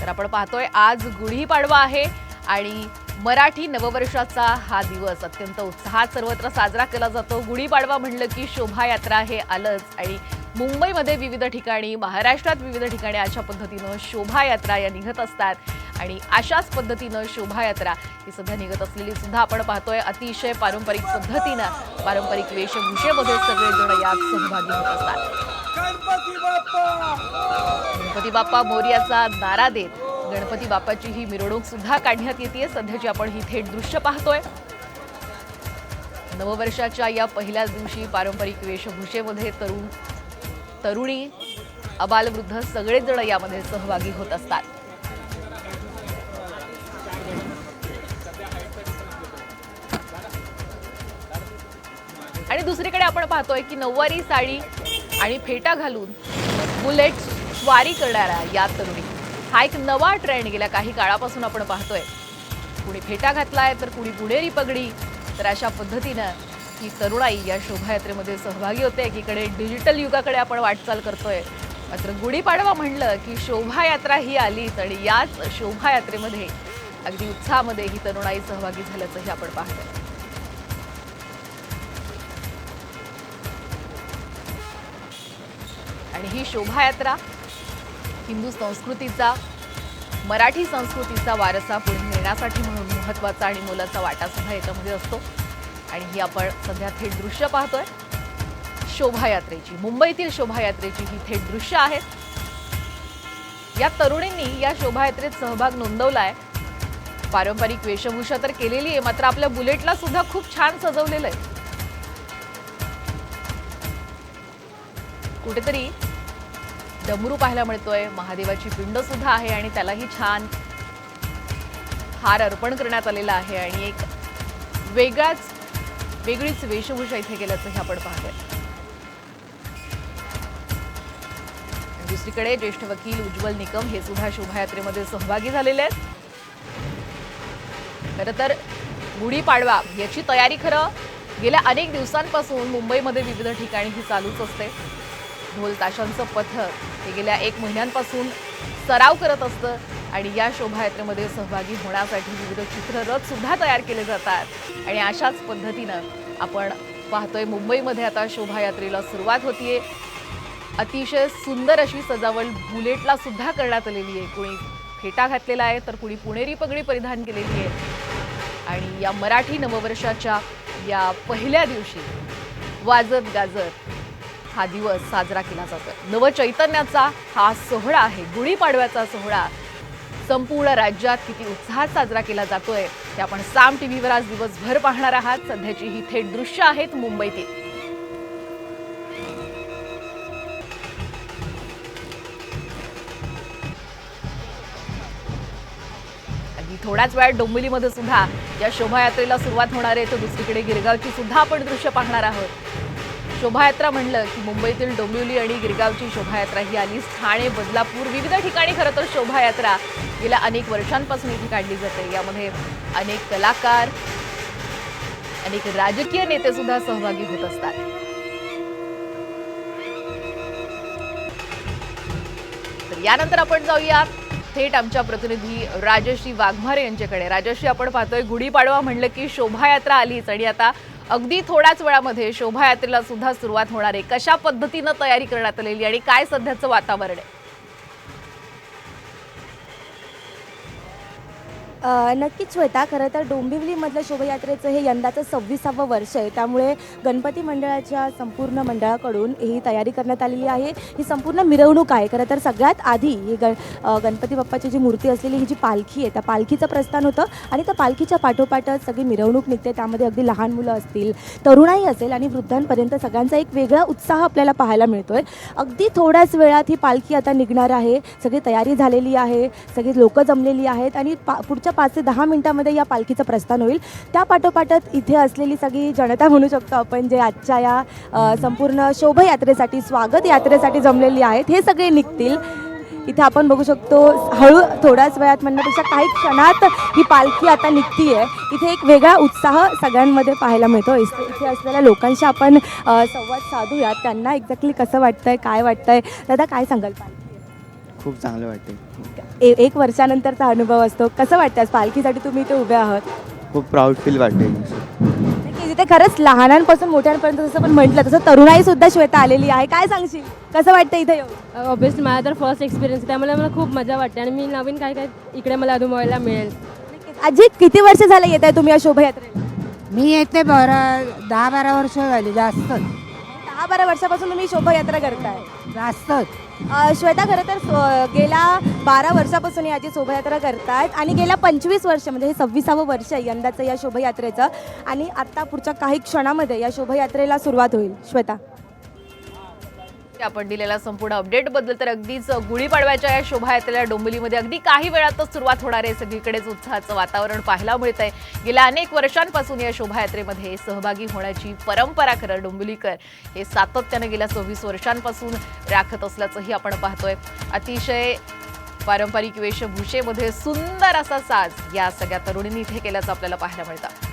तर आपण पाहतोय आज गुढीपाडवा आहे आणि मराठी नववर्षाचा हा दिवस अत्यंत उत्साहात सर्वत्र साजरा केला जातो. गुढीपाडवा म्हणलं की शोभायात्रा हे आलंच आणि मुंबईमध्ये विविध ठिकाणी महाराष्ट्रात विविध ठिकाणी अशा पद्धतीनं शोभायात्रा या निघत असतात आणि अशाच पद्धतीनं शोभायात्रा ही सध्या निघत असलेली सुद्धा आपण पाहतोय. अतिशय पारंपरिक पद्धतीनं पारंपरिक वेशभूषेमध्ये सगळेजण यात सहभागी होत असतात. गणपती बाप्पा! मोर्याचा नारा देत गणपती बाप्पाची ही मिरवणूक सुद्धा काढण्यात येते सध्याची आपण ही थेट दृश्य पाहतोय. नववर्षाच्या या पहिल्याच दिवशी पारंपरिक वेशभूषेमध्ये तरुण तरुणी अबालवृद्ध सगळेच जण यामध्ये सहभागी होत असतात. आणि दुसरीकडे आपण पाहतोय की नऊवारी साडी आणि फेटा घालून बुलेट स्वारी करणाऱ्या या तरुणी. हा एक नवा ट्रेंड गेल्या काही काळापासून आपण पाहतोय. कुणी फेटा घातलाय तर कुणी गुणेरी पगडी. तर अशा पद्धतीनं ही तरुणाई या शोभायात्रेमध्ये सहभागी होते. एकीकडे डिजिटल युगाकडे आपण वाटचाल करतोय. मात्र गुढीपाडवा म्हणलं की शोभायात्रा ही आलीच आणि याच शोभायात्रेमध्ये अगदी उत्साहामध्ये ही तरुणाई सहभागी झाल्याचंही आपण पाहतोय. आणि ही शोभायात्रा हिंदू संस्कृतीचा मराठी संस्कृतीचा वारसा पुढे नेण्यासाठी म्हणून महत्त्वाचा आणि मोलाचा वाटासुद्धा याच्यामध्ये असतो. आणि ही आपण सध्या थेट दृश्य पाहतोय. शोभायात्रेची मुंबईतील शोभायात्रेची ही थेट दृश्य आहेत या तरुणींनी या शोभायात्रेत सहभाग नोंदवलाय. पारंपरिक वेशभूषा तर केलेली आहे मात्र आपल्या बुलेटला सुद्धा खूप छान सजवलेलं आहे. कुठेतरी डमरू पाहायला मिळतोय. महादेवाची पिंड सुद्धा आहे आणि त्यालाही छान हार अर्पण करण्यात आलेला आहे आणि एक वेगळाच वेगळीच वेशभूषा इथे गेल्याचंही आपण पाहतोय. दुसरीकडे ज्येष्ठ वकील उज्ज्वल निकम हे सुद्धा शोभायात्रेमध्ये सहभागी झालेले आहेत. खरं तर गुढीपाडवा याची तयारी खरं गेल्या अनेक दिवसांपासून मुंबईमध्ये विविध ठिकाणी ही चालूच असते. ढोल ताशांचं पथक हे गेल्या एक महिन्यांपासून सराव करत असतं आणि या शोभायात्रेमध्ये सहभागी होण्यासाठी विविध चित्ररथसुद्धा तयार केले जातात. आणि अशाच पद्धतीनं आपण पाहतोय मुंबईमध्ये आता शोभायात्रेला सुरुवात होतीये. अतिशय सुंदर अशी सजावट बुलेटला सुद्धा करण्यात आलेली आहे. कोणी फेटा घातलेला आहे तर कुणी पुणेरी पगडी परिधान केलेली आहे. आणि या मराठी नववर्षाच्या या पहिल्या दिवशी वाजत गाजत हा दिवस साजरा केला जातोय. नवचैतन्याचा हा सोहळा आहे गुढीपाडव्याचा सोहळा. संपूर्ण राज्यात किती उत्साहात साजरा केला जातोय ते आपण साम टीव्हीवर आज दिवसभर पाहणार आहात. सध्याची ही थेट दृश्य आहेत मुंबईतील. थोड्याच वेळात डोंबिवलीमध्ये सुद्धा या शोभायात्रेला सुरुवात होणार आहे. तर दुसरीकडे गिरगावची सुद्धा आपण दृश्य पाहणार आहोत. शोभायात्रा म्हणलं की मुंबईतील डोंबिवली आणि गिरगावची शोभायात्रा ही आलीच ठाणे बदलापूर विविध ठिकाणी खरं तर शोभायात्रा गेल्या अनेक वर्षांपासून इथे काढली जाते. यामध्ये अनेक कलाकार अनेक राजकीय नेते सुद्धा सहभागी होत असतात. तर यानंतर आपण जाऊया. थेट आमच्या प्रतिनिधी राजश्री वाघमारे यांच्याकडे. राजश्री आपण पाहतोय गुढीपाडवा म्हणलं की शोभायात्रा आलीच आणि आता अगदी थोड्याच वेळामध्ये शोभायात्रेला सुद्धा सुरुवात होणार आहे. कशा पद्धतीनं तयारी करण्यात आलेली आणि काय सध्याचं वातावरण आहे? नक्कीच श्वेता खरं तर डोंबिवलीमधल्या शोभायात्रेचं हे यंदाचं सव्वीसावं वर्ष आहे. त्यामुळे गणपती मंडळाच्या संपूर्ण मंडळाकडून ही तयारी करण्यात आलेली आहे. ही संपूर्ण मिरवणूक आहे. खरं तर सगळ्यात आधी ही गण गणपती बाप्पाची जी मूर्ती असलेली ही जी पालखी आहे त्या पालखीचं प्रस्थान होतं आणि त्या पालखीच्या पाठोपाठच सगळी मिरवणूक निघते. त्यामध्ये अगदी लहान मुलं असतील तरुणाई असेल आणि वृद्धांपर्यंत सगळ्यांचा एक वेगळा उत्साह आपल्याला पाहायला मिळतो आहे अगदी थोड्याच वेळात ही पालखी आता निघणार आहे. सगळी तयारी झालेली आहे. सगळी लोकं जमलेली आहेत आणि पा पुढच्या पाच ते दहा मिनिटामध्ये या पालखीचं प्रस्थान होईल. त्या पाठोपाठच इथे असलेली सगळी जनता म्हणू शकतो आपण जे आजच्या या संपूर्ण शोभायात्रेसाठी स्वागत यात्रेसाठी जमलेली आहेत हे सगळे निघतील. इथे आपण बघू शकतो हळू थोड्याच वेळात म्हणण्यापेक्षा काही क्षणात ही पालखी आता निघती आहे इथे एक वेगळा उत्साह सगळ्यांमध्ये पाहायला मिळतो. इथे इथे असलेल्या लोकांशी आपण संवाद साधूयात. त्यांना एक्झॅक्टली कसं वाटतंय काय वाटतंय? दादा काय सांगाल? पालखी खूप चांगलं वाटते ए- एक वर्षानंतरचा अनुभव असतो. कसं वाटतं आज पालखीसाठी तुम्ही इथे उभे आहात? खूप प्राऊड फील वाटते इथे खरंच लहानांपासून मोठ्यांपर्यंत जसं पण म्हटलं तसं तरुणाई सुद्धा श्वेता आलेली आहे. काय सांगशील? कसं वाटतं इथे येऊन? ऑब्विसली माझा तर फर्स्ट एक्सपिरियन्स त्यामुळे मला खूप मजा वाटते आणि मी नवीन काय काय इकडे मला अनुभवायला मिळेल. आजी किती वर्ष झालं येत आहे तुम्ही या शोभायात्रेला? मी येते बारा दहा बारा वर्ष झाली जास्त. बारा वर्षापासून तुम्ही शोभायात्रा करताय. जास्तच अ, श्वेता खरं तर गेल्या बारा वर्षापासून याची शोभायात्रा करतायत आणि गेल्या पंचवीस वर्ष म्हणजे हे सव्वीसावं वर्ष आहे यंदाचं या शोभायात्रेचं. आणि आता पुढच्या काही क्षणामध्ये या शोभायात्रेला सुरुवात होईल. श्वेता. आपण दिलेला संपूर्ण अपडेटबद्दल तर अगदीच गुढीपाडव्याच्या या शोभायात्रेला डोंबिवलीमध्ये अगदी काही वेळातच सुरुवात होणार आहे. सगळीकडेच उत्साहाचं वातावरण पाहायला मिळत आहे गेल्या अनेक वर्षांपासून या शोभायात्रेमध्ये सहभागी होण्याची परंपरा खरं डोंबिवलीकर हे सातत्यानं गेल्या सव्वीस वर्षांपासून राखत असल्याचंही आपण पाहतोय. अतिशय पारंपरिक वेशभूषेमध्ये सुंदर असा साज या सगळ्या तरुणींनी इथे केल्याचं आपल्याला पाहायला मिळतं.